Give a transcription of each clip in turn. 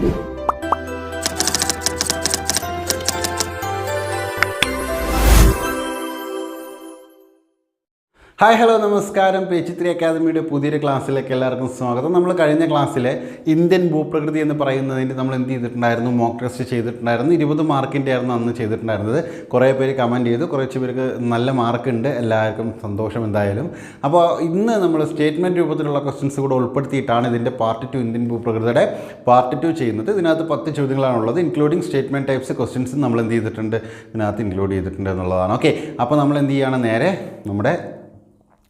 you hi hello നമസ്കാരം. പേച്ചിത്രി അക്കാദമിയുടെ പുതിയൊരു ക്ലാസ്സിലേക്ക് എല്ലാവർക്കും സ്വാഗതം. നമ്മൾ കഴിഞ്ഞ ക്ലാസ്സിൽ ഇന്ത്യൻ ഭൂപ്രകൃതി എന്ന് പറയുന്നതിന്റെ നമ്മൾ എന്ത് ചെയ്തിട്ടുണ്ടായിരുന്നു? മോക്ക് ടെസ്റ്റ് ചെയ്തിട്ടുണ്ടായിരുന്നു. ഇരുപത് മാർക്കിന്റെ ആയിരുന്നു അന്ന് ചെയ്തിട്ടുണ്ടായിരുന്നത്. കുറേ പേര് കമന്റ് ചെയ്തു. കുറച്ച് പേർക്ക് നല്ല മാർക്ക് ഉണ്ട്. എല്ലാവർക്കും സന്തോഷം എന്തായാലും. അപ്പോൾ ഇന്ന് നമ്മൾ സ്റ്റേറ്റ്മെന്റ് രൂപത്തിലുള്ള ക്വസ്റ്റ്യൻസ് കൂടെ ഉൾപ്പെടുത്തിയിട്ടാണ് ഇതിന്റെ പാർട്ട് ടു ഇന്ത്യൻ ഭൂപ്രകൃതിയുടെ പാർട്ട് ടു ചെയ്യുന്നത്. ഇതിനകത്ത് പത്ത് ചോദ്യങ്ങളാണുള്ളത് ഇൻക്ലൂഡിങ് സ്റ്റേറ്റ്മെന്റ് ടൈപ്സ് ക്വസ്റ്റ്യൻസ് നമ്മൾ എന്ത് ചെയ്തിട്ടുണ്ട്? ഇതിനകത്ത് ഇൻക്ലൂഡ് ചെയ്തിട്ടുണ്ട് എന്നുള്ളതാണ്. ഓക്കെ അപ്പോൾ നമ്മൾ എന്ത് ചെയ്യുകയാണ് നേരെ നമ്മുടെ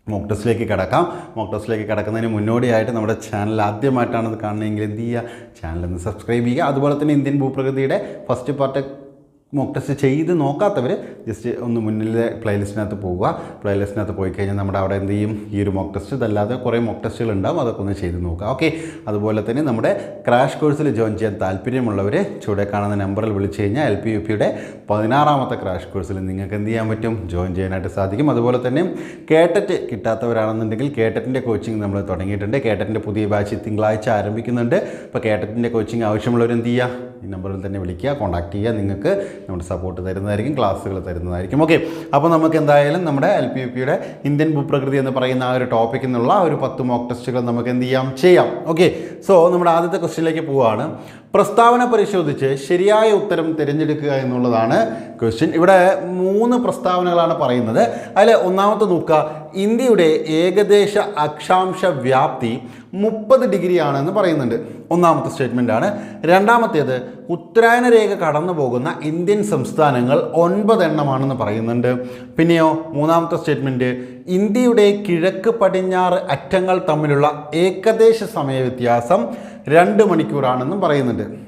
മോക്ക് ടെസ്റ്റിലേക്ക് കിടക്കാം. മോക്ക് ടെസ്റ്റിലേക്ക് കിടക്കുന്നതിന് മുന്നോടിയായിട്ട് നമ്മുടെ ചാനൽ ആദ്യമായിട്ടാണ് ഇത് കാണുന്നതെങ്കിൽ എന്ത് ചെയ്യുക? ചാനൽ ഒന്ന് സബ്സ്ക്രൈബ് ചെയ്യുക. അതുപോലെ തന്നെ ഇന്ത്യൻ ഭൂപ്രകൃതിയുടെ ഫസ്റ്റ് പാർട്ട് മോക്ക് ടെസ്റ്റ് ചെയ്ത് നോക്കാത്തവർ ജസ്റ്റ് ഒന്ന് മുന്നിലെ പ്ലേലിസ്റ്റിനകത്ത് പോവുക. പ്ലേലിസ്റ്റിനകത്ത് പോയി കഴിഞ്ഞാൽ നമ്മുടെ അവിടെ എന്ത് ചെയ്യും? ഈ ഒരു മോക്ക് ടെസ്റ്റ് ഇതല്ലാതെ കുറേ മോക്ക് ടെസ്റ്റുകൾ ഉണ്ടാവും. അതൊക്കെ ഒന്ന് ചെയ്ത് നോക്കുക. ഓക്കെ അതുപോലെ തന്നെ നമ്മുടെ ക്രാഷ് കോഴ്സിൽ ജോയിൻ ചെയ്യാൻ താല്പര്യമുള്ളവർ ചുവടെ കാണുന്ന നമ്പറിൽ വിളിച്ച് കഴിഞ്ഞാൽ എൽ പി യു പിയുടെ പതിനാറാമത്തെ ക്രാഷ് കോഴ്സിൽ നിങ്ങൾക്ക് എന്ത് ചെയ്യാൻ പറ്റും? ജോയിൻ ചെയ്യാനായിട്ട് സാധിക്കും. അതുപോലെ തന്നെ കേട്ടറ്റ് കിട്ടാത്തവരാണെന്നുണ്ടെങ്കിൽ കേട്ടറ്റിന്റെ കോച്ചിങ് നമ്മൾ തുടങ്ങിയിട്ടുണ്ട്. കേട്ടറ്റിന്റെ പുതിയ ബാച്ച് തിങ്കളാഴ്ച ആരംഭിക്കുന്നുണ്ട്. അപ്പോൾ കേട്ടറ്റിന്റെ കോച്ചിങ് ആവശ്യമുള്ളവർ എന്ത് ചെയ്യുക? ഈ നമ്പറിൽ തന്നെ വിളിക്കുക കോൺടാക്ട് ചെയ്യുക. നിങ്ങൾക്ക് നമ്മുടെ സപ്പോർട്ട് തരുന്നതായിരിക്കും ക്ലാസ്സുകൾ തരുന്നതായിരിക്കും. ഓക്കെ അപ്പോൾ നമുക്ക് എന്തായാലും നമ്മുടെ എൽ പി പിയുടെ ഇന്ത്യൻ ഭൂപ്രകൃതി എന്ന് പറയുന്ന ആ ഒരു ടോപ്പിക്കിൽ നിന്നുള്ള ഒരു പത്ത് മോക്ക് ടെസ്റ്റുകൾ നമുക്ക് എന്ത് ചെയ്യാം? ചെയ്യാം. ഓക്കെ സോ നമ്മുടെ ആദ്യത്തെ ക്വസ്റ്റ്യനിലേക്ക് പോവുകയാണ് പ്രസ്താവന പരിശോധിച്ച് ശരിയായ ഉത്തരം തിരഞ്ഞെടുക്കുക എന്നുള്ളതാണ് ക്വസ്റ്റ്യൻ ഇവിടെ മൂന്ന് പ്രസ്താവനകളാണ് പറയുന്നത്. അതിൽ ഒന്നാമത്തെ നോക്കുക. ഇന്ത്യയുടെ ഏകദേശ അക്ഷാംശ വ്യാപ്തി മുപ്പത് ഡിഗ്രിയാണെന്ന് പറയുന്നുണ്ട്. ഒന്നാമത്തെ സ്റ്റേറ്റ്മെന്റ് ആണ്. രണ്ടാമത്തേത് ഉത്തരായന രേഖ കടന്നു പോകുന്ന ഇന്ത്യൻ സംസ്ഥാനങ്ങൾ ഒൻപത് എണ്ണമാണെന്ന് പറയുന്നുണ്ട്. പിന്നെയോ മൂന്നാമത്തെ സ്റ്റേറ്റ്മെന്റ് ഇന്ത്യയുടെ കിഴക്ക് പടിഞ്ഞാറ് അറ്റങ്ങൾ തമ്മിലുള്ള ഏകദേശ സമയ വ്യത്യാസം രണ്ട് മണിക്കൂറാണെന്നും പറയുന്നുണ്ട്.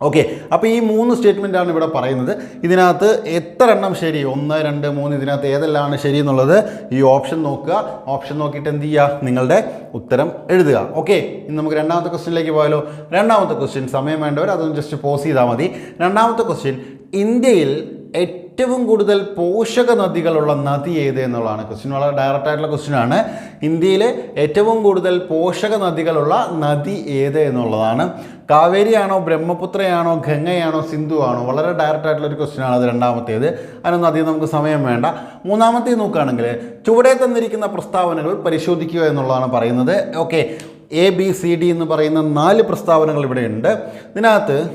ഓക്കെ അപ്പോൾ ഈ മൂന്ന് സ്റ്റേറ്റ്മെന്റാണ് ഇവിടെ പറയുന്നത്. ഇതിനകത്ത് എത്ര എണ്ണം ശരി? ഒന്ന് രണ്ട് മൂന്ന് ഇതിനകത്ത് ഏതെല്ലാമാണ് ശരി എന്നുള്ളത് ഈ ഓപ്ഷൻ നോക്കുക. ഓപ്ഷൻ നോക്കിയിട്ട് എന്ത് ചെയ്യുക? നിങ്ങളുടെ ഉത്തരം എഴുതുക. ഓക്കെ ഇനി നമുക്ക് രണ്ടാമത്തെ ക്വസ്റ്റ്യനിലേക്ക് പോയാലോ? രണ്ടാമത്തെ ക്വസ്റ്റ്യൻ സമയം വേണ്ടവർ അതൊന്ന് ജസ്റ്റ് പോസ് ചെയ്താൽ മതി. രണ്ടാമത്തെ ക്വസ്റ്റ്യൻ ഇന്ത്യയിൽ ഏറ്റവും കൂടുതൽ പോഷക നദികളുള്ള നദി ഏത് എന്നുള്ളതാണ് ക്വസ്റ്റ്യൻ വളരെ ഡയറക്റ്റ് ആയിട്ടുള്ള ക്വസ്റ്റ്യൻ ആണ്. ഇന്ത്യയിലെ ഏറ്റവും കൂടുതൽ പോഷക നദികളുള്ള നദി ഏത് എന്നുള്ളതാണ്. കാവേരിയാണോ ബ്രഹ്മപുത്രയാണോ ഗംഗയാണോ സിന്ധു ആണോ വളരെ ഡയറക്റ്റ് ആയിട്ടുള്ള ഒരു ക്വസ്റ്റ്യൻ ആണ് അത് രണ്ടാമത്തേത്. അതിനൊന്നും അധികം നമുക്ക് സമയം വേണ്ട. മൂന്നാമത്തെ നോക്കുകയാണെങ്കിൽ ചുവടെ തന്നിരിക്കുന്ന പ്രസ്താവനകൾ പരിശോധിക്കുക എന്നുള്ളതാണ് പറയുന്നത്. Okay A B C D എന്ന് പറയുന്ന നാല് പ്രസ്താവനകൾ ഇവിടെ ഉണ്ട്. ഇതിനകത്ത്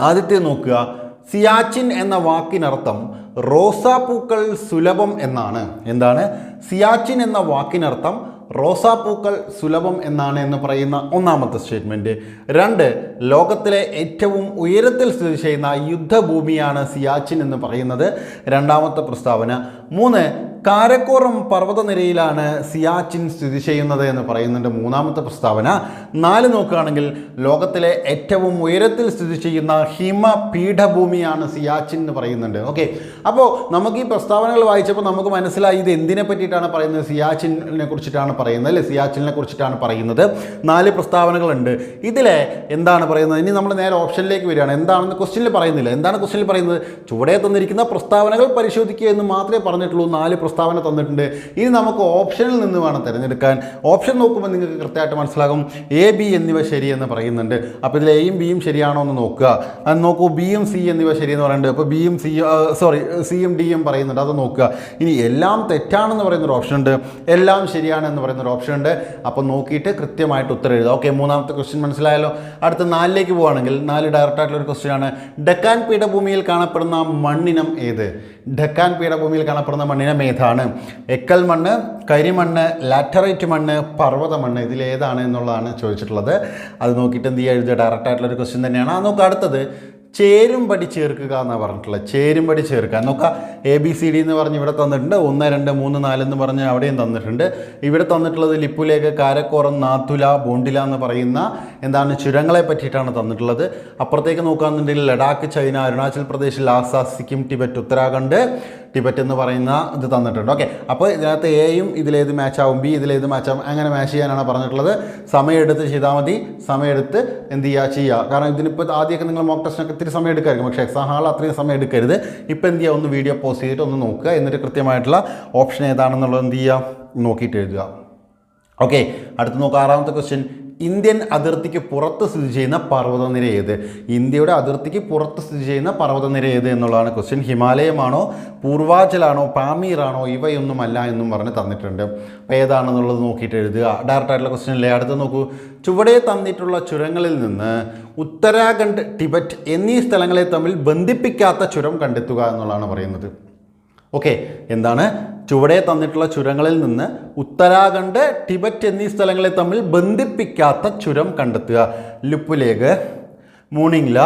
ആദ്യത്തെ നോക്കുക. സിയാച്ചിൻ എന്ന വാക്കിനർത്ഥം റോസാപ്പൂക്കൾ സുലഭം എന്നാണ്. എന്താണ്? സിയാച്ചിൻ എന്ന വാക്കിനർത്ഥം റോസാപ്പൂക്കൾ സുലഭം എന്നാണ് എന്ന് പറയുന്ന ഒന്നാമത്തെ സ്റ്റേറ്റ്മെന്റ് രണ്ട് ലോകത്തിലെ ഏറ്റവും ഉയരത്തിൽ സ്ഥിതി ചെയ്യുന്ന യുദ്ധഭൂമിയാണ് സിയാച്ചിൻ എന്ന് പറയുന്നത്. രണ്ടാമത്തെ പ്രസ്താവന. മൂന്ന് കാരക്കോറം പർവതനിരയിലാണ് സിയാച്ചിൻ സ്ഥിതി ചെയ്യുന്നത് എന്ന് പറയുന്നുണ്ട് മൂന്നാമത്തെ പ്രസ്താവന. നാല് നോക്കുകയാണെങ്കിൽ ലോകത്തിലെ ഏറ്റവും ഉയരത്തിൽ സ്ഥിതി ചെയ്യുന്ന ഹിമ പീഠഭൂമിയാണ് സിയാച്ചിൻ എന്ന് പറയുന്നുണ്ട്. ഓക്കെ. അപ്പോൾ നമുക്ക് ഈ പ്രസ്താവനകൾ വായിച്ചപ്പോൾ നമുക്ക് മനസ്സിലായി ഇത് എന്തിനെ പറ്റിയിട്ടാണ് പറയുന്നത്? സിയാച്ചിനെ കുറിച്ചിട്ടാണ് പറയുന്നത് അല്ലേ? സിയാച്ചിനെ കുറിച്ചിട്ടാണ് പറയുന്നത്. നാല് പ്രസ്താവനകളുണ്ട്. ഇതിലെ എന്താണ് പറയുന്നത്? ഇനി നമ്മൾ നേരെ ഓപ്ഷനിലേക്ക് വരികയാണ്. എന്താണെന്ന് ക്വസ്റ്റ്യനിൽ പറയുന്നില്ല. എന്താണ് ക്വസ്റ്റ്യനിൽ പറയുന്നത്? ചുവടെ തന്നിരിക്കുന്ന പ്രസ്താവനകൾ പരിശോധിക്കുക എന്ന് മാത്രമേ പറഞ്ഞിട്ടുള്ളൂ. നാല് പ്രസ്താവന തന്നിട്ടുണ്ട്. ഇനി നമുക്ക് ഓപ്ഷനിൽ നിന്ന് വേണം തിരഞ്ഞെടുക്കാൻ. ഓപ്ഷൻ നോക്കുമ്പോൾ നിങ്ങൾക്ക് കൃത്യമായിട്ട് മനസ്സിലാകും. എ ബി എന്നിവ ശരിയെന്ന് പറയുന്നുണ്ട്. അപ്പോൾ ഇതിൽ എയും ബിയും ശരിയാണോ എന്ന് നോക്കുക. അത് നോക്കൂ ബിയും സി എന്നിവ ശരിയെന്ന് പറയുന്നുണ്ട്. അപ്പോൾ ബിയും സി സോറി സിയും ഡിയും പറയുന്നുണ്ട്. അത് നോക്കുക. ഇനി എല്ലാം തെറ്റാണെന്ന് പറയുന്നൊരു ഓപ്ഷൻ ഉണ്ട് എല്ലാം ശരിയാണ് ശരിയാണെന്ന് പറയുന്നൊരു ഓപ്ഷൻ ഉണ്ട് അപ്പോൾ നോക്കിയിട്ട് കൃത്യമായിട്ട് ഉത്തരം എഴുതുക. ഓക്കെ മൂന്നാമത്തെ ക്വസ്റ്റ്യൻ മനസ്സിലായല്ലോ. അടുത്ത നാലിലേക്ക് പോവുകയാണെങ്കിൽ നാല് ഡയറക്റ്റ് ആയിട്ടുള്ള ഒരു ക്വസ്റ്റ്യൻ ആണ്. ഡെക്കാൻ പീഠഭൂമിയിൽ കാണപ്പെടുന്ന മണ്ണിനം ഏത്? ഡെക്കാൻ പീഠഭൂമിയിൽ കാണപ്പെടുന്ന മണ്ണിനെ മേധാണ്. എക്കൽ മണ്ണ് കരിമണ്ണ് ലാറ്ററൈറ്റ് മണ്ണ് പർവത മണ്ണ് ഇതിലേതാണ് എന്നുള്ളതാണ് ചോദിച്ചിട്ടുള്ളത്. അത് നോക്കിയിട്ട് എന്ത് ചെയ്യുക എഴുതുക ഡയറക്റ്റായിട്ടുള്ള ഒരു ക്വസ്റ്റ്യൻ തന്നെയാണ്. അത് നോക്കുക അടുത്തത്. ചേരുംപടി ചേർക്കുക എന്നാണ് പറഞ്ഞിട്ടുള്ളത് ചേരുംപടി ചേർക്കുക. നോക്കുക എ ബി സി ഡി എന്ന് പറഞ്ഞ് ഇവിടെ തന്നിട്ടുണ്ട്. ഒന്ന് രണ്ട് മൂന്ന് നാല് എന്ന് പറഞ്ഞ് അവിടെയും തന്നിട്ടുണ്ട്. ഇവിടെ തന്നിട്ടുള്ളത് ലിപ്പുലേക്ക് കാരക്കോറം നാത്തുല ബോണ്ടില എന്ന് പറയുന്ന എന്താണ് ചുരങ്ങളെ പറ്റിയിട്ടാണ് തന്നിട്ടുള്ളത്. അപ്പുറത്തേക്ക് നോക്കുകയാണെന്നുണ്ടെങ്കിൽ Ladakh China Arunachal Pradesh Lhasa Sikkim Tibet Uttarakhand Tibet എന്ന് പറയുന്ന ഇത് തന്നിട്ടുണ്ട്. ഓക്കെ അപ്പോൾ ഇതിനകത്ത് എയും ഇതിലേത് മാച്ച് ആവും? ബി ഇതിലേത് മാച്ച് ആവും? അങ്ങനെ മാച്ച് ചെയ്യാനാണ് പറഞ്ഞിട്ടുള്ളത്. സമയമെടുത്ത് ചെയ്താൽ മതി. സമയമെടുത്ത് എന്ത് ചെയ്യുക? ചെയ്യുക. കാരണം ഇതിനിപ്പോൾ ആദ്യമൊക്കെ നിങ്ങൾ മോക്ക് ടെസ്റ്റിനൊക്കെ ഇത്തിരി സമയം എടുക്കായിരിക്കും. പക്ഷേ എക്സാം ഹാൾ അത്രയും സമയം എടുക്കരുത്. ഇപ്പോൾ എന്ത് ചെയ്യുക? ഒന്ന് വീഡിയോ പോസ് ചെയ്തിട്ട് ഒന്ന് നോക്കുക. എന്നിട്ട് കൃത്യമായിട്ടുള്ള ഓപ്ഷൻ ഏതാണെന്നുള്ളത് എന്ത് ചെയ്യുക? നോക്കിയിട്ട് എഴുതുക. ഓക്കെ അടുത്ത് നോക്കുക. ആറാമത്തെ ക്വസ്റ്റ്യൻ ഇന്ത്യൻ അതിർത്തിക്ക് പുറത്ത് സ്ഥിതി ചെയ്യുന്ന പർവതനിര ഏത്? ഇന്ത്യയുടെ അതിർത്തിക്ക് പുറത്ത് സ്ഥിതി ചെയ്യുന്ന പർവതനിര ഏത് എന്നുള്ളതാണ് ക്വസ്റ്റ്യൻ ഹിമാലയമാണോ പൂർവാചലാണോ പാമീറാണോ ഇവയൊന്നുമല്ല എന്നും പറഞ്ഞ് തന്നിട്ടുണ്ട്. അപ്പോൾ ഏതാണെന്നുള്ളത് നോക്കിയിട്ട് എഴുതുക. ഡയറക്റ്റായിട്ടുള്ള ക്വസ്റ്റ്യൻ അല്ലേ? അടുത്ത് നോക്കൂ. ചുവടെ തന്നിട്ടുള്ള ചുരങ്ങളിൽ നിന്ന് ഉത്തരാഖണ്ഡ് ടിബറ്റ് എന്നീ സ്ഥലങ്ങളെ തമ്മിൽ ബന്ധിപ്പിക്കാത്ത ചുരം കണ്ടെത്തുക എന്നുള്ളതാണ് പറയുന്നത്. ഓക്കെ എന്താണ്? ചുവടെ തന്നിട്ടുള്ള ചുരങ്ങളിൽ നിന്ന് ഉത്തരാഖണ്ഡ് ടിബറ്റ് എന്നീ സ്ഥലങ്ങളെ തമ്മിൽ ബന്ധിപ്പിക്കാത്ത ചുരം കണ്ടെത്തുക. ലുപ്പുലേഖ് മൂണിംഗ്ല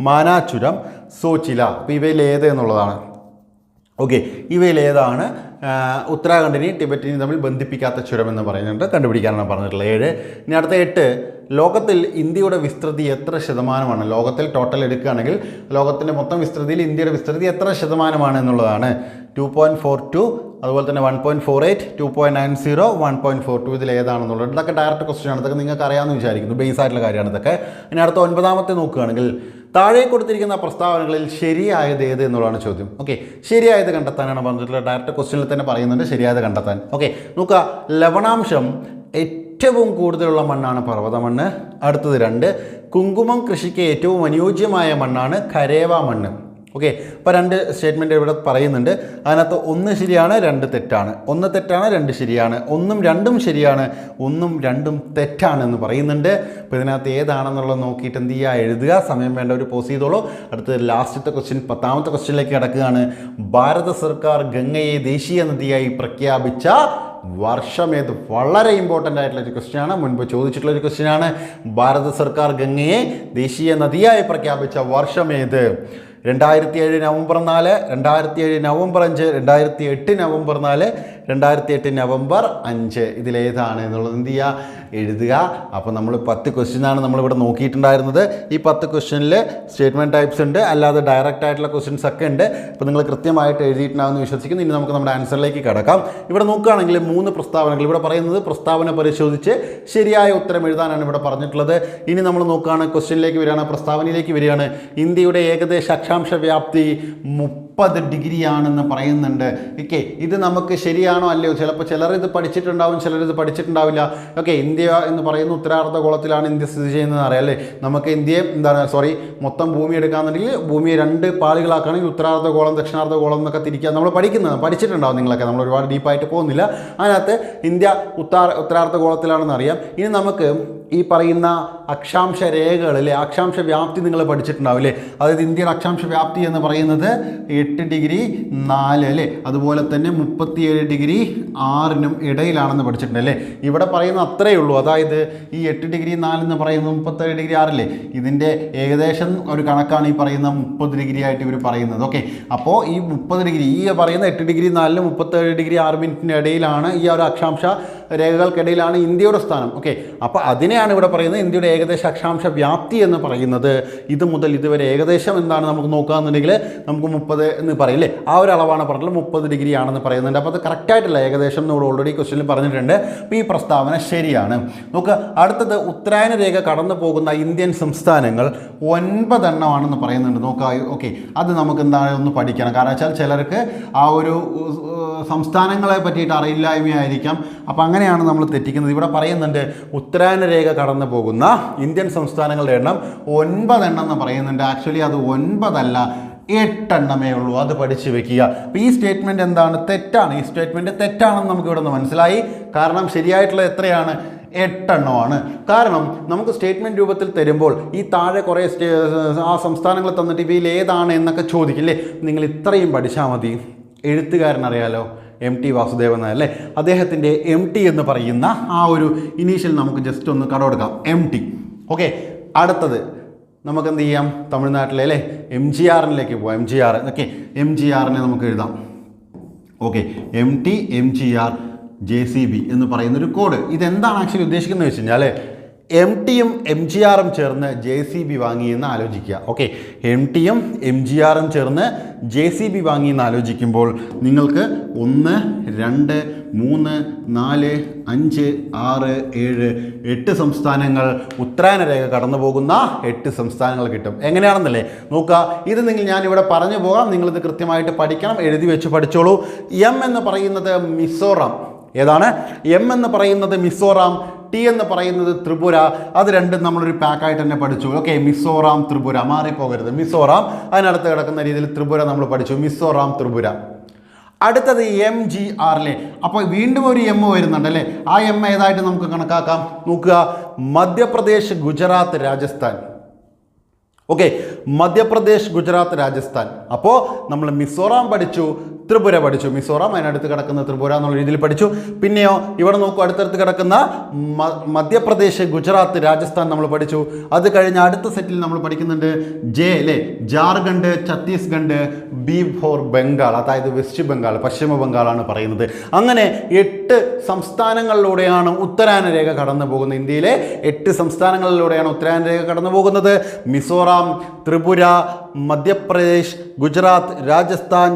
മാനാചുരം സോച്ചില. അപ്പോൾ ഇവയിൽ എന്നുള്ളതാണ്. ഓക്കെ ഇവയിൽ ഏതാണ്? ഉത്തരാഖണ്ഡിനെയും ടിബറ്റിനെയും തമ്മിൽ ബന്ധിപ്പിക്കാത്ത ചുരം എന്ന് പറയുന്നുണ്ട്. കണ്ടുപിടിക്കാനാണ് പറഞ്ഞിട്ടുള്ളത്. ഏഴ്. ഇനി അടുത്ത എട്ട്. ലോകത്തിൽ ഇന്ത്യയുടെ വിസ്തൃതി എത്ര ശതമാനമാണ്? ലോകത്തിൽ ടോട്ടൽ എടുക്കുകയാണെങ്കിൽ ലോകത്തിന്റെ മൊത്തം വിസ്തൃതിയിൽ ഇന്ത്യയുടെ വിസ്തൃതി എത്ര ശതമാനമാണ് എന്നുള്ളതാണ്. ടു പോയിന്റ് ഫോർ ടു അതുപോലെ തന്നെ one point four eight two point nine zero one point four two ഇതിൽ ഏതാണെന്നുള്ളത്. ഇതൊക്കെ ഡയറക്റ്റ് ക്വസ്റ്റ്യൻ ആണ്. ഇതൊക്കെ നിങ്ങൾക്ക് അറിയാമെന്ന് വിചാരിക്കുന്നു. ബേസ് ആയിട്ടുള്ള കാര്യമാണ് ഇതൊക്കെ. ഇനി അടുത്ത ഒൻപതാമത്തെ നോക്കുകയാണെങ്കിൽ താഴെ കൊടുത്തിരിക്കുന്ന പ്രസ്താവനകളിൽ ശരിയായത് ഏത് എന്നുള്ളതാണ് ചോദ്യം. ഓക്കെ ശരിയായത് കണ്ടെത്താനാണ് പറഞ്ഞിട്ടുള്ളത്. ഡയറക്റ്റ് ക്വസ്റ്റ്യനിൽ തന്നെ പറയുന്നുണ്ട് ശരിയായത് കണ്ടെത്താൻ. ഓക്കെ നോക്കുക. ലവണാംശം ഏറ്റവും കൂടുതലുള്ള മണ്ണാണ് പർവത മണ്ണ് അടുത്തത് രണ്ട്. കുങ്കുമം കൃഷിക്ക് ഏറ്റവും അനുയോജ്യമായ മണ്ണാണ് കരേവ മണ്ണ്. ഓക്കെ അപ്പോൾ രണ്ട് സ്റ്റേറ്റ്മെന്റ് ഇവിടെ പറയുന്നുണ്ട്. അതിനകത്ത് ഒന്ന് ശരിയാണ് രണ്ട് തെറ്റാണ്. ഒന്ന് തെറ്റാണ് രണ്ട് ശരിയാണ്. ഒന്നും രണ്ടും ശരിയാണ് ഒന്നും രണ്ടും തെറ്റാണ് എന്ന് പറയുന്നുണ്ട്. അപ്പോൾ ഇതിനകത്ത് ഏതാണെന്നുള്ളത് നോക്കിയിട്ട് എന്ത് ചെയ്യുക? എഴുതുക. സമയം വേണ്ട ഒരു പോസ് ചെയ്തോളൂ. അടുത്ത ലാസ്റ്റത്തെ ക്വസ്റ്റ്യൻ പത്താമത്തെ ക്വസ്റ്റ്യനിലേക്ക് കിടക്കുകയാണ്. ഭാരത സർക്കാർ ഗംഗയെ ദേശീയ നദിയായി പ്രഖ്യാപിച്ച വർഷം ഏത്? വളരെ ഇമ്പോർട്ടന്റ് ആയിട്ടുള്ള ഒരു ക്വസ്റ്റ്യൻ ആണ്. മുൻപ് ചോദിച്ചിട്ടുള്ള ഒരു ക്വസ്റ്റ്യൻ ആണ്. ഭാരത സർക്കാർ ഗംഗയെ ദേശീയ നദിയായി പ്രഖ്യാപിച്ച വർഷം ഏത്? രണ്ടായിരത്തി ഏഴ് നവംബർ നാല് രണ്ടായിരത്തി ഏഴ് നവംബർ അഞ്ച് രണ്ടായിരത്തി എട്ട് നവംബർ നാല് രണ്ടായിരത്തി എട്ട് നവംബർ അഞ്ച്. ഇതിലേതാണ് എന്നുള്ളത് എന്ത് ചെയ്യുക എഴുതുക. അപ്പോൾ നമ്മൾ പത്ത് ക്വസ്റ്റ്യനാണ് നമ്മളിവിടെ നോക്കിയിട്ടുണ്ടായിരുന്നത്. ഈ പത്ത് ക്വസ്റ്റ്യനിൽ സ്റ്റേറ്റ്മെന്റ് ടൈപ്സ് ഉണ്ട്. അല്ലാതെ ഡയറക്റ്റ് ആയിട്ടുള്ള ക്വസ്റ്റ്യൻസ് ഒക്കെ ഉണ്ട്. അപ്പോൾ നിങ്ങൾ കൃത്യമായിട്ട് എഴുതിയിട്ടുണ്ടാകുമെന്ന് വിശ്വസിക്കുന്നു. ഇനി നമുക്ക് നമ്മുടെ ആൻസറിലേക്ക് കടക്കാം. ഇവിടെ നോക്കുകയാണെങ്കിൽ മൂന്ന് പ്രസ്താവനകൾ. ഇവിടെ പറയുന്നത് പ്രസ്താവന പരിശോധിച്ച് ശരിയായ ഉത്തരം എഴുതാനാണ് ഇവിടെ പറഞ്ഞിട്ടുള്ളത്. ഇനി നമ്മൾ നോക്കുകയാണ് ക്വസ്റ്റ്യനിലേക്ക് വരികയാണ് പ്രസ്താവനയിലേക്ക് വരികയാണ്. ഇന്ത്യയുടെ ഏകദേശ അക്ഷാംശ വ്യാപ്തി മുപ്പത് ഡിഗ്രി ആണെന്ന് പറയുന്നുണ്ട്. ഓക്കെ. ഇത് നമുക്ക് ശരിയാണോ അല്ലയോ? ചിലപ്പോൾ ചിലർ ഇത് പഠിച്ചിട്ടുണ്ടാവും ചിലർ ഇത് പഠിച്ചിട്ടുണ്ടാവില്ല. ഓക്കെ ഇന്ത്യ എന്ന് പറയുന്ന ഉത്തരാർദ്ധ ഗോളത്തിലാണ് ഇന്ത്യ സ്ഥിതി ചെയ്യുന്നത് അറിയാം അല്ലേ? നമുക്ക് ഇന്ത്യയെ എന്താണ് സോറി മൊത്തം ഭൂമി എടുക്കാന്നുണ്ടെങ്കിൽ ഭൂമിയെ രണ്ട് പാളികളാക്കുകയാണെങ്കിൽ ഉത്തരാർദ്ധ ഗോളം ദക്ഷിണാർദ്ധ ഗോളം എന്നൊക്കെ തിരിക്കുക. നമ്മൾ പഠിക്കുന്നത് പഠിച്ചിട്ടുണ്ടാവും നിങ്ങളൊക്കെ. നമ്മൾ ഒരുപാട് ഡീപ്പായിട്ട് പോകുന്നില്ല. അതിനകത്ത് ഇന്ത്യ ഉത്താർ ഉത്തരാർദ്ധ ഗോളത്തിലാണെന്ന് അറിയാം. ഇനി നമുക്ക് ഈ പറയുന്ന അക്ഷാംശ രേഖകൾ അല്ലെ അക്ഷാംശ വ്യാപ്തി നിങ്ങൾ പഠിച്ചിട്ടുണ്ടാവില്ലേ? അതായത് ഇന്ത്യയുടെ അക്ഷാംശ വ്യാപ്തി എന്ന് പറയുന്നത് എട്ട് ഡിഗ്രി നാല് അല്ലേ? അതുപോലെ തന്നെ മുപ്പത്തിയേഴ് ഡിഗ്രി ആറിനും ഇടയിലാണെന്ന് പഠിച്ചിട്ടുണ്ട് അല്ലേ? ഇവിടെ പറയുന്ന അത്രയേ ഉള്ളൂ. അതായത് ഈ എട്ട് ഡിഗ്രി നാലെന്ന് പറയുന്നത് മുപ്പത്തേഴ് ഡിഗ്രി ആറല്ലേ? ഇതിന്റെ ഏകദേശം ഒരു കണക്കാണ് ഈ പറയുന്ന മുപ്പത് ഡിഗ്രി ആയിട്ട് ഇവർ പറയുന്നത്. ഓക്കെ. അപ്പോൾ ഈ മുപ്പത് ഡിഗ്രി ഈ പറയുന്ന എട്ട് ഡിഗ്രി നാലിന് മുപ്പത്തേഴ് ഡിഗ്രി ആറ് മിനിറ്റിന്റെ ഇടയിലാണ് ഈ ഒരു അക്ഷാംശ രേഖകൾക്കിടയിലാണ് ഇന്ത്യയുടെ സ്ഥാനം. ഓക്കെ. അപ്പോൾ അതിനെയാണ് ഇവിടെ പറയുന്നത്. ഇന്ത്യയുടെ ഏകദേശ അക്ഷാംശ വ്യാപ്തി എന്ന് പറയുന്നത് ഇത് മുതൽ ഇതുവരെ ഏകദേശം എന്താണ് നമുക്ക് നോക്കുകയെന്നുണ്ടെങ്കിൽ നമുക്ക് മുപ്പത് എന്ന് പറയില്ലേ ആ ഒരു അളവാണ് പറഞ്ഞത്. മുപ്പത് ഡിഗ്രി ആണെന്ന് പറയുന്നുണ്ട്. അപ്പോൾ അത് കറക്റ്റായിട്ടില്ല ഏകദേശം നമ്മൾ ഓൾറെഡി ക്വസ്റ്റ്യനിൽ പറഞ്ഞിട്ടുണ്ട്. അപ്പോൾ ഈ പ്രസ്താവന ശരിയാണ്. നമുക്ക് അടുത്തത് ഉത്തരായന രേഖ കടന്നു പോകുന്ന ഇന്ത്യൻ സംസ്ഥാനങ്ങൾ ഒൻപതെണ്ണമാണെന്ന് പറയുന്നുണ്ട്. നോക്കുക ഓക്കെ. അത് നമുക്ക് എന്താണ് ഒന്ന് പഠിക്കണം. കാരണം വെച്ചാൽ ചിലർക്ക് ആ ഒരു സംസ്ഥാനങ്ങളെ പറ്റിയിട്ട് അറിയില്ലായ്മയായിരിക്കാം. അപ്പോൾ അങ്ങനെയാണ് നമ്മൾ തെറ്റിക്കുന്നത്. ഇവിടെ പറയുന്നുണ്ട് ഉത്തരായന രേഖ കടന്നു പോകുന്ന ഇന്ത്യൻ സംസ്ഥാനങ്ങളുടെ എണ്ണം ഒൻപതെണ്ണം എന്ന് പറയുന്നുണ്ട്. ആക്ച്വലി അത് ഒൻപതല്ല എട്ടെണ്ണമേ ഉള്ളൂ. അത് പഠിച്ചു വെക്കുക. അപ്പോൾ ഈ സ്റ്റേറ്റ്മെന്റ് എന്താണ്? തെറ്റാണ്. ഈ സ്റ്റേറ്റ്മെന്റ് തെറ്റാണെന്ന് നമുക്ക് ഇവിടെ നിന്ന് മനസ്സിലായി. കാരണം ശരിയായിട്ടുള്ള എത്രയാണ്? എട്ടെണ്ണമാണ്. കാരണം നമുക്ക് സ്റ്റേറ്റ്മെന്റ് രൂപത്തിൽ തരുമ്പോൾ ഈ താഴെ കുറേ ആ സംസ്ഥാനങ്ങൾ തന്നിട്ട് ഇവയിൽ ഏതാണ് എന്നൊക്കെ ചോദിക്കില്ലേ? നിങ്ങൾ ഇത്രയും പഠിച്ചാൽ മതി. എഴുത്തുകാരനറിയാലോ? എം ടി വാസുദേവൻ അല്ലേ? അദ്ദേഹത്തിന്റെ എം ടി എന്ന് പറയുന്ന ആ ഒരു ഇനീഷ്യൽ നമുക്ക് ജസ്റ്റ് ഒന്ന് കടമെടുക്കാം. എം ടി ഓക്കെ അടുത്തത് നമുക്ക് എന്ത് ചെയ്യാം? തമിഴ്നാട്ടിലെ അല്ലേ? എം ജി ആറിനിലേക്ക് പോവാം. M G R okay M G ആറിനെ നമുക്ക് എഴുതാം. Okay M T M G R J C B എന്ന് പറയുന്നൊരു കോഡ് ഇതെന്താണ് ആക്ച്വലി ഉദ്ദേശിക്കുന്നത് വെച്ച് കഴിഞ്ഞാൽ എം ടിയും എം ജി ആറും ചേർന്ന് ജെ സി ബി വാങ്ങിയെന്ന് ആലോചിക്കുക. ഓക്കെ എം ടിയും എം ജി ആറും ചേർന്ന് ജെ സി ബി വാങ്ങിയെന്ന് ആലോചിക്കുമ്പോൾ നിങ്ങൾക്ക് ഒന്ന് രണ്ട് മൂന്ന് നാല് അഞ്ച് ആറ് ഏഴ് എട്ട് സംസ്ഥാനങ്ങൾ ഉത്തരായന രേഖ കടന്നു പോകുന്ന എട്ട് സംസ്ഥാനങ്ങൾ കിട്ടും. എങ്ങനെയാണെന്നല്ലേ? നോക്കുക. ഇത് നിങ്ങൾ ഞാനിവിടെ പറഞ്ഞു പോകാം. നിങ്ങളിത് കൃത്യമായിട്ട് പഠിക്കണം. എഴുതി വെച്ച് പഠിച്ചോളൂ. എം എന്ന് പറയുന്നത് മിസോറാം. ഏതാണ്? എം എന്ന് പറയുന്നത് മിസോറാം. ടി എന്ന് പറയുന്നത് ത്രിപുര. അത് രണ്ടും നമ്മളൊരു പാക്കായിട്ട് തന്നെ പഠിച്ചു. ഓക്കെ മിസോറാം ത്രിപുര. മാറിപ്പോകരുത്. മിസോറാം അതിനടുത്ത് കിടക്കുന്ന രീതിയിൽ ത്രിപുര നമ്മൾ പഠിച്ചു. മിസോറാം ത്രിപുര. അടുത്തത് എം ജി ആർ ആറിലെ അപ്പോൾ വീണ്ടും ഒരു എം വരുന്നുണ്ട് അല്ലേ? ആ എം ഏതായിട്ട് നമുക്ക് കണക്കാക്കാം? നോക്കുക. മധ്യപ്രദേശ് ഗുജറാത്ത് രാജസ്ഥാൻ. ഓക്കെ മധ്യപ്രദേശ് ഗുജറാത്ത് രാജസ്ഥാൻ. അപ്പോൾ നമ്മൾ മിസോറാം പഠിച്ചു. ത്രിപുര പഠിച്ചു. മിസോറാം അതിനടുത്ത് കിടക്കുന്ന ത്രിപുര എന്നുള്ള രീതിയിൽ പഠിച്ചു. പിന്നെയോ ഇവിടെ നോക്കൂ അടുത്തടുത്ത് കിടക്കുന്ന മധ്യപ്രദേശ് ഗുജറാത്ത് രാജസ്ഥാൻ നമ്മൾ പഠിച്ചു. അത് കഴിഞ്ഞ് അടുത്ത സെറ്റിൽ നമ്മൾ പഠിക്കുന്നുണ്ട് ജെ അല്ലേ? ജാർഖണ്ഡ് ഛത്തീസ്ഗഡ് ബി ഫോർ ബംഗാൾ അതായത് വെസ്റ്റ് ബംഗാൾ പശ്ചിമ ബംഗാളാണ് പറയുന്നത്. അങ്ങനെ എട്ട് സംസ്ഥാനങ്ങളിലൂടെയാണ് ഉത്തരാന രേഖ കടന്നു പോകുന്നത്. ഇന്ത്യയിലെ എട്ട് സംസ്ഥാനങ്ങളിലൂടെയാണ് ഉത്തരാന രേഖ കടന്നു പോകുന്നത്. മിസോറാം ത്രിപുര മധ്യപ്രദേശ് ഗുജറാത്ത് രാജസ്ഥാൻ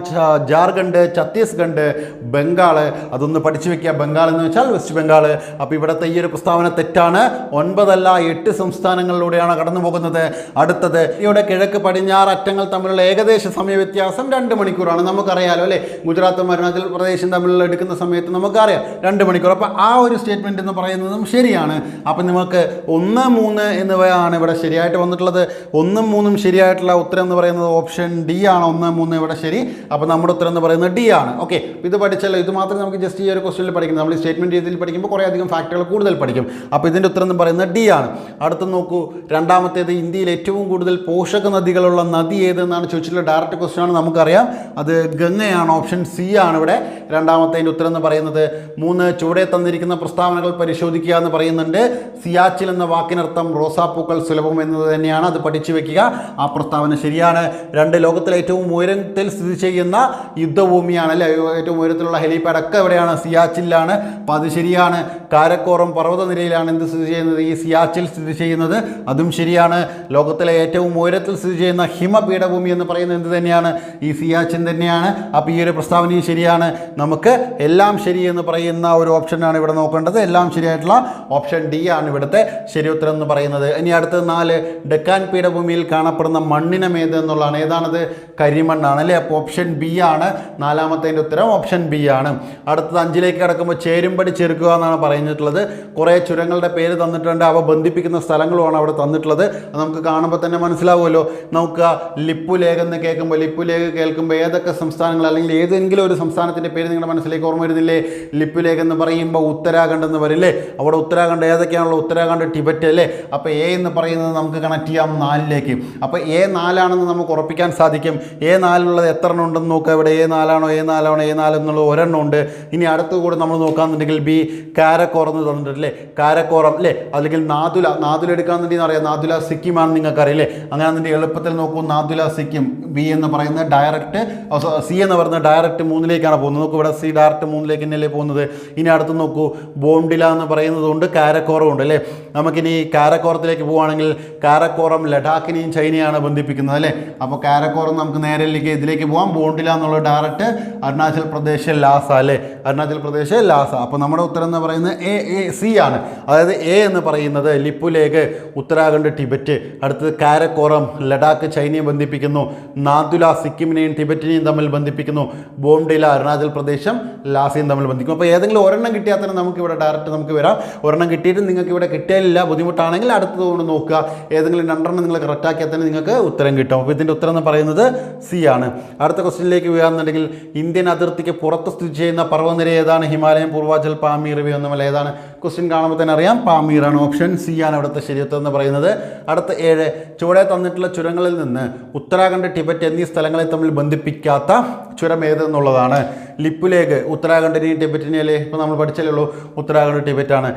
ജാർഖണ്ഡ് ഛത്തീസ്ഗഡ് ബംഗാൾ അതൊന്ന് പഠിച്ചു വെക്കുക. ബംഗാൾ എന്ന് വെച്ചാൽ വെസ്റ്റ് ബംഗാൾ അപ്പോൾ ഇവിടുത്തെ ഈ ഒരു പ്രസ്താവന തെറ്റാണ്. ഒൻപതല്ല എട്ട് സംസ്ഥാനങ്ങളിലൂടെയാണ് കടന്നു പോകുന്നത് അടുത്തത് ഇവിടെ കിഴക്ക് പടിഞ്ഞാറ് അറ്റങ്ങൾ തമ്മിലുള്ള ഏകദേശ സമയ വ്യത്യാസം രണ്ട് മണിക്കൂറാണ്. നമുക്കറിയാലോ അല്ലേ? ഗുജറാത്തും അരുണാചൽ പ്രദേശും തമ്മിലുള്ള എടുക്കുന്ന സമയത്ത് നമുക്കറിയാം രണ്ട് മണിക്കൂർ. അപ്പോൾ ആ ഒരു സ്റ്റേറ്റ്മെന്റ് എന്ന് പറയുന്നതും ശരിയാണ്. അപ്പം നിങ്ങൾക്ക് ഒന്ന് മൂന്ന് എന്നിവയാണ് ഇവിടെ ശരിയായിട്ട് വന്നിട്ടുള്ളത്. ഒന്നും മൂന്നും ശരിയായിട്ടുള്ള ഉത്തരം എന്ന് പറയുന്നത് ഓപ്ഷൻ ഡി ആണ്. ഒന്ന് മൂന്ന് ഇവിടെ ശരി. അപ്പോൾ നമ്മുടെ ഉത്തരം എന്ന് പറയുന്നത് ഡി ആണ്. ഓക്കെ ഇത് പഠിച്ചല്ലോ. ഇത് മാത്രം നമുക്ക് ജസ്റ്റ് ഈ ഒരു ക്വസ്റ്റനിൽ പഠിക്കുന്നത് നമ്മൾ സ്റ്റേറ്റ്മെന്റ് രീതിയിൽ പഠിക്കുമ്പോൾ കുറേ അധികം ഫാക്ടറുകൾ കൂടുതൽ പഠിക്കും. അപ്പോൾ ഇതിന്റെ ഉത്തരം എന്ന് പറയുന്നത് ഡി ആണ്. അടുത്ത് നോക്കൂ. രണ്ടാമത്തേത് ഇന്ത്യയിൽ ഏറ്റവും കൂടുതൽ പോഷക നദികളുള്ള നദി ഏതെന്നാണ് ചോദിച്ചിട്ടുള്ള ഡയറക്റ്റ് ക്വസ്റ്റൻ ആണ് നമുക്കറിയാം. അത് ഗംഗയാണ്. ഓപ്ഷൻ സി ആണ് ഇവിടെ. രണ്ടാമത്തതിന്റെ ഉത്തരം എന്ന് പറയുന്നത് മൂന്ന് ചുവടെ തന്നിരിക്കുന്ന പ്രസ്താവനകൾ പരിശോധിക്കുക എന്ന് പറയുന്നുണ്ട്. സിയാച്ചിൽ എന്ന വാക്കിനർത്ഥം റോസാപ്പൂക്കൾ സുലഭം എന്നത് തന്നെയാണ്. അത് പഠിച്ചു വെക്കുക. ആ പ്രസ്താവന ശരിയാണ്. രണ്ട് ലോകത്തിലെ ഏറ്റവും ഉയരത്തിൽ സ്ഥിതി ചെയ്യുന്ന യുദ്ധഭൂമിയാണ് അല്ലേ ഏറ്റവും ഉയരത്തിലുള്ള ഹെലിപാഡ് ഒക്കെ എവിടെയാണ്? സിയാച്ചിലാണ് അപ്പോൾ അത് ശരിയാണ്. കാരക്കോറം പർവതനിരയിലാണ് എന്ത് സ്ഥിതി ചെയ്യുന്നത്? ഈ സിയാച്ചിൽ സ്ഥിതി ചെയ്യുന്നത്. അതും ശരിയാണ്. ലോകത്തിലെ ഏറ്റവും ഉയരത്തിൽ സ്ഥിതി ചെയ്യുന്ന ഹിമപീഠഭൂമി എന്ന് പറയുന്നത് എന്ത് തന്നെയാണ്? ഈ സിയാച്ചിൻ തന്നെയാണ്. അപ്പോൾ ഈ ഒരു പ്രസ്താവനയും ശരിയാണ്. നമുക്ക് എല്ലാം ശരി എന്ന് പറയുന്ന ഒരു ഓപ്ഷനാണ് ഇവിടെ നോക്കേണ്ടത്. എല്ലാം ശരിയായിട്ടുള്ള ഓപ്ഷൻ ഡി ആണ് ഇവിടുത്തെ ശരി ഉത്തരം എന്ന് പറയുന്നത്. ഇനി അടുത്തത് നാല്. ഡെക്കാൻ പീഠഭൂമിയിൽ കാണപ്പെടുന്ന മണ്ണിനം ഏത് എന്നുള്ളതാണ്. ഏതാണത്? കരിമണ്ണാണ് അല്ലേ? അപ്പോൾ ഓപ്ഷൻ ബി ആണ്. നാലാമത്തേന്റെ ഉത്തരം ഓപ്ഷൻ ബി ആണ്. അടുത്തത് അഞ്ചിലേക്ക് കിടക്കുമ്പോൾ ചേരുംപടി ചെറുക്കുക എന്നാണ് പറഞ്ഞിട്ടുള്ളത്. കുറേ ചുരങ്ങളുടെ പേര് തന്നിട്ടുണ്ട്. അവ ബന്ധിപ്പിക്കുന്ന സ്ഥലങ്ങളുമാണ് അവിടെ തന്നിട്ടുള്ളത്. നമുക്ക് കാണുമ്പോൾ തന്നെ മനസ്സിലാവുമല്ലോ. നമുക്ക് ലിപ്പു ലേഖ എന്ന് കേൾക്കുമ്പോൾ ലിപ്പു ലേഖ കേൾക്കുമ്പോൾ ഏതൊക്കെ സംസ്ഥാനങ്ങൾ അല്ലെങ്കിൽ ഏതെങ്കിലും ഒരു സംസ്ഥാനത്തിന്റെ പേര് നിങ്ങളുടെ മനസ്സിലേക്ക് ഓർമ്മ വരുന്നില്ലേ? ലിപ്പു ലേഖ എന്ന് പറയുമ്പോൾ ഉത്തരാഖണ്ഡ് എന്ന് വരില്ലേ അവിടെ ഉത്തരാഖണ്ഡ് ഏതൊക്കെയാണുള്ള ഉത്തരാഖണ്ഡ് ടിബറ്റ് അല്ലേ? അപ്പോൾ എ എന്ന് പറയുന്നത് നമുക്ക് കണക്ട് ചെയ്യാം നാലിലേക്ക്. അപ്പോൾ എ നാലാണെന്ന് നമുക്ക് ഉറപ്പിക്കാൻ സാധിക്കും. എ നാലിലുള്ളത് എത്ര എണ്ണം ഉണ്ടെന്ന് നോക്കുക. ഇവിടെ എ നാലാണോ എ നാലാണോ എ നാല് എന്നുള്ളത് ഒരെണ്ണം ഉണ്ട്. ഇനി അടുത്ത കൂടെ നമ്മൾ നോക്കാന്നുണ്ടെങ്കിൽ ബി കാരക്കോറം എന്ന് തന്നിട്ടുണ്ട് അല്ലേ കാരക്കോറം അല്ലേ അല്ലെങ്കിൽ നാദുല. നാദുല എടുക്കാന്നുണ്ടെങ്കിൽ അറിയാം നാദുല സിക്കിമാണെന്ന് നിങ്ങൾക്ക് അറിയില്ലേ അങ്ങനെ എന്നുണ്ടെങ്കിൽ എളുപ്പത്തിൽ നോക്കൂ. നാദുല സിക്കിം ബി എന്ന് പറയുന്ന ഡയറക്റ്റ് സി എന്ന് പറയുന്ന ഡയറക്റ്റ് മൂന്നിലേക്കാണ് പോകുന്നത്. നോക്കൂ ഇവിടെ സി ഡയറക്റ്റ് മൂന്നിലേക്ക് തന്നെയല്ലേ പോകുന്നത്. ഇനി അടുത്ത് നോക്കൂ. ബോണ്ടില എന്ന് പറയുന്നതുകൊണ്ട് കാരക്കോറം ഉണ്ട് അല്ലേ? നമുക്കിനി കാരക്കോറത്തിലേക്ക് പോവുകയാണെങ്കിൽ കാരക്കോറം ലഡാക്കിനെയും ചൈനയാണ് ബന്ധിപ്പിക്കുന്നത് അല്ലേ? അപ്പോൾ കാരക്കോറം നമുക്ക് നേരെ ഇതിലേക്ക് പോകാം ബോണ്ടില എന്നുള്ള ഡയറക്റ്റ് അരുണാചൽ പ്രദേശ് ലാസ അല്ലേ? അരുണാചൽ പ്രദേശ് ലാസ. അപ്പോൾ നമ്മുടെ ഉത്തരം എന്ന് പറയുന്നത് എ എ സി ആണ്. അതായത് എ എന്ന് പറയുന്നത് ലിപ്പുലേക്ക് ഉത്തരാഖണ്ഡ് ടിബറ്റ് അടുത്തത് കാരക്കോറം ലഡാക്ക് ചൈനയെ ബന്ധിപ്പിക്കുന്നു. നാദുല സിക്കിമിനെയും ടിബറ്റിനെയും തമ്മിൽ ബന്ധിപ്പിക്കുന്നു. ബോംഡില അരുണാചൽ പ്രദേശം ലാസയും തമ്മിൽ ബന്ധിക്കും അപ്പോൾ ഏതെങ്കിലും ഒരെണ്ണം കിട്ടിയാൽ തന്നെ നമുക്ക് ഇവിടെ ഡയറക്റ്റ് നമുക്ക് വരാം. ഒരെണ്ണം കിട്ടിയിട്ട് നിങ്ങൾക്ക് ഇവിടെ കിട്ടിയാലില്ല. ബുദ്ധിമുട്ടാണെങ്കിൽ അടുത്തത് കൊണ്ട് നോക്കുക. ഏതെങ്കിലും രണ്ടെണ്ണം നിങ്ങൾ കറക്റ്റ് ആക്കിയാൽ തന്നെ നിങ്ങൾക്ക് ഉത്തരം കിട്ടും. അപ്പോൾ ഇതിന്റെ ഉത്തരം എന്ന് പറയുന്നത് സി ആണ്. അടുത്ത ക്വസ്റ്റ്യനിലേക്ക് വരികയാണെന്നുണ്ടെങ്കിൽ ഇന്ത്യൻ അതിർത്തിക്ക് പുറത്ത് സ്ഥിതി ചെയ്യുന്ന പർവനിര ഏതാണ്? ഹിമാലയം പൂർവാചൽ പാമീർ ഇവയൊന്നുമല്ല. ഏതാണ്? ക്വസ്റ്റ്യൻ കാണുമ്പോൾ തന്നെ അറിയാം. പാമീറാണ് ഓപ്ഷൻ. സി ആണ് അവിടുത്തെ ശരിയുത്തരം എന്ന് പറയുന്നത്. അടുത്ത ഏഴ്. ചുവടെ തന്നിട്ടുള്ള ചുരങ്ങളിൽ നിന്ന് ഉത്തരാഖണ്ഡ് ടിബറ്റ് എന്നീ സ്ഥലങ്ങളെ തമ്മിൽ ബന്ധിപ്പിക്കാത്ത ചുരം ഏതെന്നുള്ളതാണ്? ലിപ്പുലേക്ക് ഉത്തരാഖണ്ഡിനെയും ടിബറ്റിനെയല്ലേ ഇപ്പോൾ നമ്മൾ പഠിച്ചല്ലേ ഉള്ളൂ ഉത്തരാഖണ്ഡ് ടിബറ്റാണ്.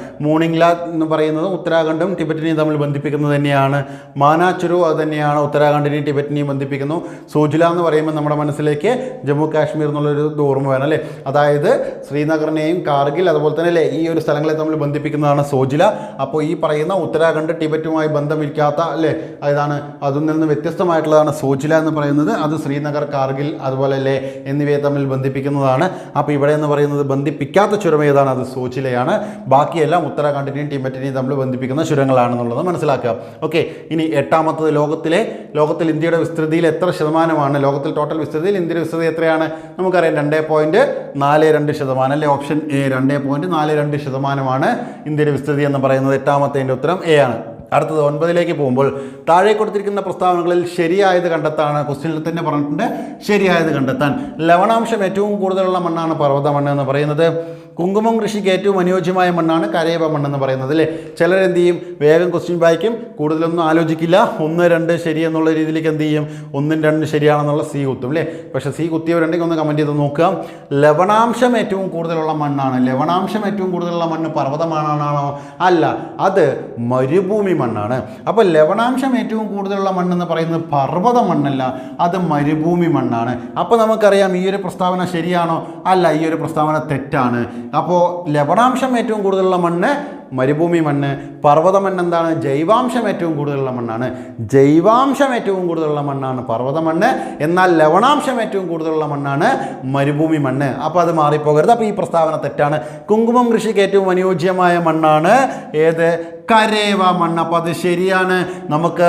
ലാ എന്ന് പറയുന്നത് ഉത്തരാഖണ്ഡും ടിബറ്റിനെയും തമ്മിൽ ബന്ധിപ്പിക്കുന്നത് തന്നെയാണ്. മാനാച്ചുരു അത് തന്നെയാണ് ഉത്തരാഖണ്ഡിനെയും ടിബറ്റിനെയും ബന്ധിപ്പിക്കുന്നു. സോജുല എന്ന് പറയുമ്പോൾ നമ്മുടെ മനസ്സിലേക്ക് ജമ്മു കാശ്മീർ എന്നുള്ളൊരു ഓർമ്മ വേണം അല്ലേ? അതായത് ശ്രീനഗറിനെയും കാർഗിൽ അതുപോലെ തന്നെ അല്ലേ? ഈ ഒരു സ്ഥലങ്ങളെ തമ്മിൽ ബന്ധിപ്പിക്കുന്നതാണ് സോജില അപ്പോൾ ഈ പറയുന്ന ഉത്തരാഖണ്ഡ് ടിബറ്റുമായി ബന്ധമില്ലാത്ത അല്ലേ? അതാണ് അതിൽ നിന്ന് വ്യത്യസ്തമായിട്ടുള്ളതാണ് സോജില എന്ന് പറയുന്നത്. അത് ശ്രീനഗർ കാർഗിൽ അതുപോലെ അല്ലേ? എന്നിവയെ തമ്മിൽ ബന്ധിപ്പിക്കുന്നതാണ്. ബന്ധിപ്പിക്കുന്നതാണ് അപ്പോൾ ഇവിടെ എന്ന് പറയുന്നത് ബന്ധിപ്പിക്കാത്ത ചുരം ഏതാണ്? അത് സോച്ചിലെയാണ് ബാക്കിയെല്ലാം ഉത്തരാഖണ്ഡിനെയും ടിബറ്റിനെയും തമ്മിൽ ബന്ധിപ്പിക്കുന്ന ചുരങ്ങളാണെന്നുള്ളത് മനസ്സിലാക്കുക. ഓക്കെ ഇനി എട്ടാമത്തത് ലോകത്തിലെ ലോകത്തിൽ ഇന്ത്യയുടെ വിസ്തൃതിയിൽ എത്ര ശതമാനമാണ്? ലോകത്തിൽ ടോട്ടൽ വിസ്തൃതിയിൽ ഇന്ത്യയുടെ വിസ്തൃതി എത്രയാണ്? നമുക്കറിയാം രണ്ടേ പോയിന്റ് നാല് രണ്ട് ശതമാനം അല്ലെ? ഓപ്ഷൻ എ രണ്ടേ പോയിന്റ് നാല് രണ്ട് ശതമാനമാണ് ഇന്ത്യയുടെ വിസ്തൃതി എന്ന് പറയുന്നത്. എട്ടാമത്തതിന്റെ ഉത്തരം എ ആണ്. അടുത്തത് ഒൻപതിലേക്ക് പോകുമ്പോൾ താഴെ കൊടുത്തിരിക്കുന്ന പ്രസ്താവനകളിൽ ശരിയായത് കണ്ടെത്താണ്. ക്വസ്റ്റ്യനിൽ തന്നെ പറഞ്ഞിട്ടുണ്ട് ശരിയായത് കണ്ടെത്താൻ. ലവണാംശം ഏറ്റവും കൂടുതലുള്ള മണ്ണാണ് പർവത മണ്ണ് എന്ന് പറയുന്നത്. കുങ്കുമം കൃഷിക്ക് ഏറ്റവും അനുയോജ്യമായ മണ്ണാണ് കരയവ മണ്ണെന്ന് പറയുന്നത് അല്ലേ? ചിലരെന്ത് ചെയ്യും? വേഗം ക്വസ്റ്റ്യൻ വായിക്കും. കൂടുതലൊന്നും ആലോചിക്കില്ല. ഒന്ന് രണ്ട് ശരി എന്നുള്ള രീതിയിലേക്ക് എന്ത് ചെയ്യും? ഒന്നും രണ്ടും ശരിയാണെന്നുള്ള സി കുത്തും അല്ലേ? പക്ഷെ സി കുത്തിയവരുണ്ടെങ്കിൽ ഒന്ന് കമന്റ് ചെയ്ത് നോക്കുക. ലവണാംശം ഏറ്റവും കൂടുതലുള്ള മണ്ണാണ്. ലവണാംശം ഏറ്റവും കൂടുതലുള്ള മണ്ണ് പർവതമാണാണോ? അല്ല അത് മരുഭൂമി മണ്ണാണ്. അപ്പോൾ ലവണാംശം ഏറ്റവും കൂടുതലുള്ള മണ്ണെന്ന് പറയുന്നത് പർവത മണ്ണല്ല അത് മരുഭൂമി മണ്ണാണ്. അപ്പോൾ നമുക്കറിയാം ഈ ഒരു പ്രസ്താവന ശരിയാണോ? അല്ല ഈ ഒരു പ്രസ്താവന തെറ്റാണ്. അപ്പോൾ ലവണാംശം ഏറ്റവും കൂടുതലുള്ള മണ്ണ് മരുഭൂമി മണ്ണ് പർവത മണ്ണ് എന്താണ് ജൈവാംശം ഏറ്റവും കൂടുതലുള്ള മണ്ണാണ്. ജൈവാംശം ഏറ്റവും കൂടുതലുള്ള മണ്ണാണ് പർവത മണ്ണ്. എന്നാൽ ലവണാംശം ഏറ്റവും കൂടുതലുള്ള മണ്ണാണ് മരുഭൂമി മണ്ണ്. അപ്പോൾ അത് മാറിപ്പോകരുത്. അപ്പോൾ ഈ പ്രസ്താവന തെറ്റാണ്. കുങ്കുമം കൃഷിക്ക് ഏറ്റവും അനുയോജ്യമായ മണ്ണാണ് ഏത്? കരേവ മണ്ണ്. അപ്പോൾ അത് ശരിയാണ്. നമുക്ക്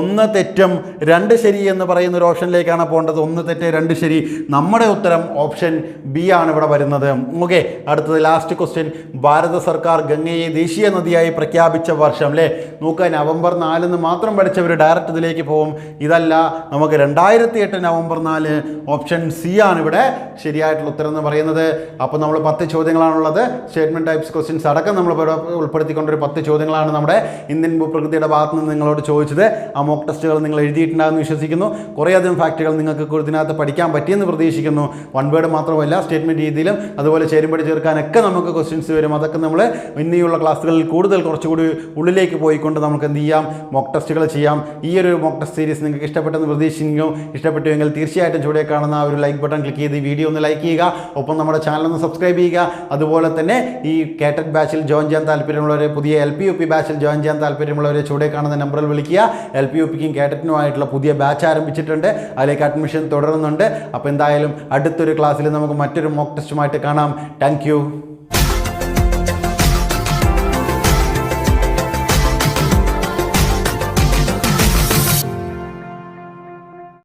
ഒന്ന് തെറ്റും രണ്ട് ശരി എന്ന് പറയുന്ന ഒരു ഓപ്ഷനിലേക്കാണ് പോകേണ്ടത്. ഒന്ന് തെറ്റ് രണ്ട് ശരി. നമ്മുടെ ഉത്തരം ഓപ്ഷൻ ബി ആണ് ഇവിടെ വരുന്നത്. ഓക്കെ. അടുത്തത് ലാസ്റ്റ് ക്വസ്റ്റ്യൻ. ഭാരത സർക്കാർ ഗംഗയെ ദേശീയ നദിയായി പ്രഖ്യാപിച്ച വർഷം അല്ലേ നോക്കുക നവംബർ നാലിന് മാത്രം പഠിച്ചവർ ഡയറക്റ്റ് ഇതിലേക്ക് പോകും. ഇതല്ല നമുക്ക് രണ്ടായിരത്തി എട്ട് നവംബർ നാല് ഓപ്ഷൻ സി ആണ് ഇവിടെ ശരിയായിട്ടുള്ള ഉത്തരം എന്ന് പറയുന്നത്. അപ്പോൾ നമ്മൾ പത്ത് ചോദ്യങ്ങളാണുള്ളത്. സ്റ്റേറ്റ്മെന്റ് ടൈപ്സ് ക്വസ്റ്റ്യൻസ് അടക്കം നമ്മൾ ഉൾപ്പെടുത്തിക്കൊണ്ടൊരു പത്ത് ചോദ്യങ്ങളാണ് നമ്മുടെ ഇന്ത്യൻ ഭൂപ്രകൃതിയുടെ ഭാഗത്ത് നിന്ന് നിങ്ങളോട് ചോദിച്ചത്. ആ മോക്ക് ടെസ്റ്റുകൾ നിങ്ങൾ എഴുതിയിട്ടുണ്ടാകുമെന്ന് വിശ്വസിക്കുന്നു. കുറേയധികം ഫാക്റ്റുകൾ നിങ്ങൾക്ക് ഇതിനകത്ത് പഠിക്കാൻ പറ്റിയെന്ന് പ്രതീക്ഷിക്കുന്നു. വൺ വേർഡ് മാത്രമല്ല സ്റ്റേറ്റ്മെന്റ് രീതിയിലും അതുപോലെ ചേരുമ്പടി ചേർക്കാനൊക്കെ നമുക്ക് ക്വസ്റ്റ്യൻസ് വരും. അതൊക്കെ നമ്മൾ ഇനിയുള്ള ക്ലാസ്സുകളിൽ കൂടുതൽ കുറച്ചുകൂടി ഉള്ളിലേക്ക് പോയിക്കൊണ്ട് നമുക്ക് എന്ത് ചെയ്യാം? മോക്ക് ടെസ്റ്റുകൾ ചെയ്യാം. ഈ ഒരു മോക്ക് ടെസ്റ്റ് സീരീസ് നിങ്ങൾക്ക് ഇഷ്ടപ്പെട്ടെന്ന് പ്രതീക്ഷിക്കുന്നു. ഇഷ്ടപ്പെട്ടുവെങ്കിൽ തീർച്ചയായിട്ടും ചുവടെ കാണുന്ന ഒരു ലൈക്ക് ബട്ടൺ ക്ലിക്ക് ചെയ്ത് വീഡിയോ ഒന്ന് ലൈക്ക് ചെയ്യുക. ഒപ്പം നമ്മുടെ ചാനൽ ഒന്ന് സബ്സ്ക്രൈബ് ചെയ്യുക. അതുപോലെ തന്നെ ഈ കാറ്റഡ് ബാച്ചിൽ ജോയിൻ ചെയ്യാൻ താല്പര്യമുള്ളവരെ പുതിയ എൽ പി യു പി ബാച്ചിൽ ജോയിൻ ചെയ്യാൻ താല്പര്യമുള്ളവരെ ചുവടെ കാണുന്ന നമ്പറിൽ വിളിക്കുക. എൽ പി യു പിക്കും കാറ്ററ്റിനുമായിട്ടുള്ള പുതിയ ബാച്ച് ആരംഭിച്ചിട്ടുണ്ട്. അതിലേക്ക് അഡ്മിഷൻ തുടരുന്നുണ്ട്. അപ്പോൾ എന്തായാലും അടുത്തൊരു ക്ലാസ്സിൽ നമുക്ക് മറ്റൊരു മോക്ക് ടെസ്റ്റുമായിട്ട് കാണാം. താങ്ക്